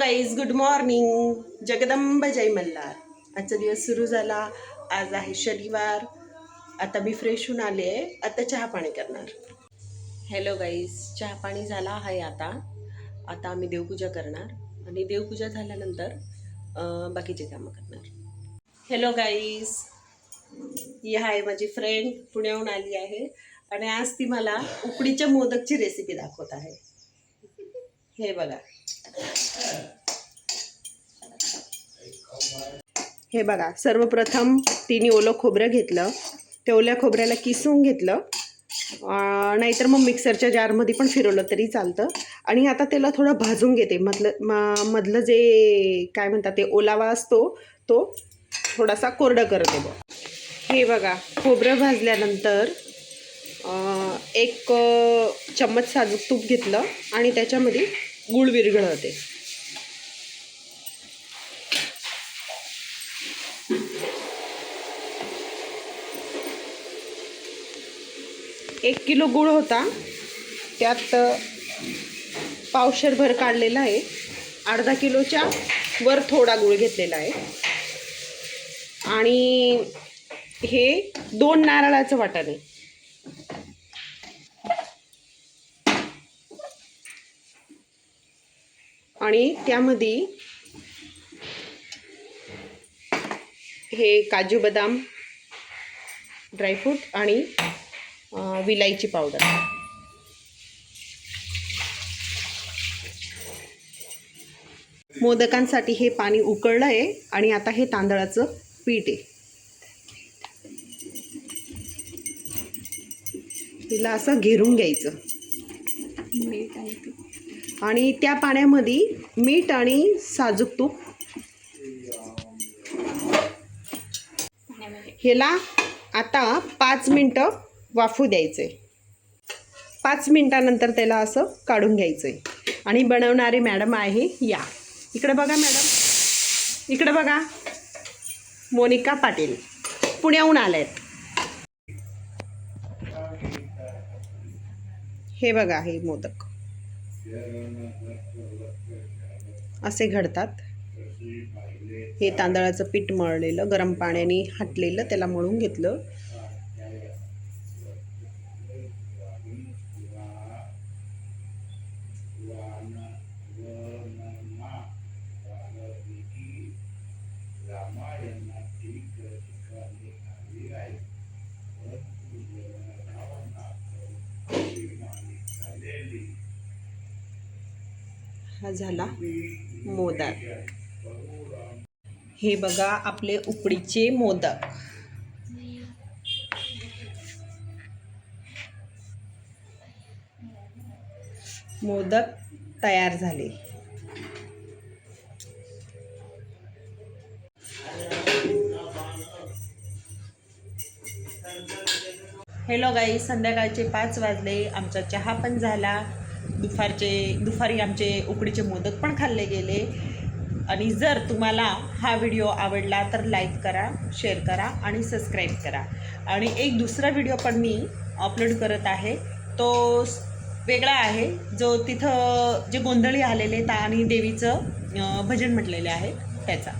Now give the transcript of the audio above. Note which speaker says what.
Speaker 1: Guys good morning Jagdamb जय मल्हार. आजचा दिवस सुरू झाला. आज आहे शनिवार. आता मी फ्रेश होऊन आले आहे. आता चहा पाणी करणार. हॅलो गाईज चहा पाणी झाला आहे आता. आता आम्ही देवपूजा करणार. आणि देवपूजा झाल्यानंतर बाकीचे कामं करणार. हॅलो गाईज ही आहे माझी फ्रेंड पुण्याहून आली आहे. आणि आज ती मला उकडीच्या मोदकची रेसिपी दाखवत आहे. हे बघा. हे बघा सर्वप्रथम तिने ओलं खोबरं घेतलं. ते ओल्या खोबऱ्याला किसून घेतलं. नाहीतर मग मिक्सरच्या जारमध्ये पण फिरवलं तरी चालतं. आणि आता त्याला थोडं भाजून घेते. मधलं मधलं जे काय म्हणतात ते ओलावा असतो तो थोडासा कोरडं करते बघ. हे बघा खोबरं भाजल्यानंतर एक चम्मच साजूक तूप घेतलं आणि त्याच्यामध्ये गूळ विरघळवते. एक किलो गूळ होता. त्यात पावशरभर काढलेला आहे. अर्धा किलोच्या वर थोडा गूळ घेतलेला आहे. आणि हे दोन नारळाचं वाटाणे आणि त्यामध्ये हे काजू बदाम ड्रायफ्रूट आणि विलायची पावडर. मोदकांसाठी हे पाणी उकळलं आहे आणि आता हे तांदळाचं पीठ आहे. तिला असं घेरून घ्यायचं. आणि त्या पाण्यामध्ये मीठ आणि साजूक तूप. ह्याला आता पाच मिनटं वाफू द्यायचे. पाच मिनटानंतर त्याला असं काढून घ्यायचं आहे आणि बनवणारी मॅडम आहे या. इकडे बघा मॅडम. इकडे बघा. मोनिका पाटील. पुण्याहून आल्या आहेत हे बघा हे मोदक. असे घडतात. हे तांदळाचं पीठ मळलेलं गरम पाण्याने हटलेलं त्याला मळून घेतलं. हा झाला मोदक. हे बघा आपले उकडीचे मोदक. मोदक तयार झाले. हॅलो गाई संध्याकाळचे पाच वाजले. आमचा चहा पण झाला. दुपारचे दुपारी आमचे उकडीचे मोदक पण खाल्ले गेले. आणि जर तुम्हाला हा व्हिडिओ आवडला तर लाईक करा शेअर करा आणि सबस्क्राईब करा. आणि एक दुसरा व्हिडिओ पण मी अपलोड करत आहे. तो वेगळा आहे. जो तिथं जे गोंधळी आलेले आहेत आणि देवीचं भजन म्हटलेले आहे त्याचा.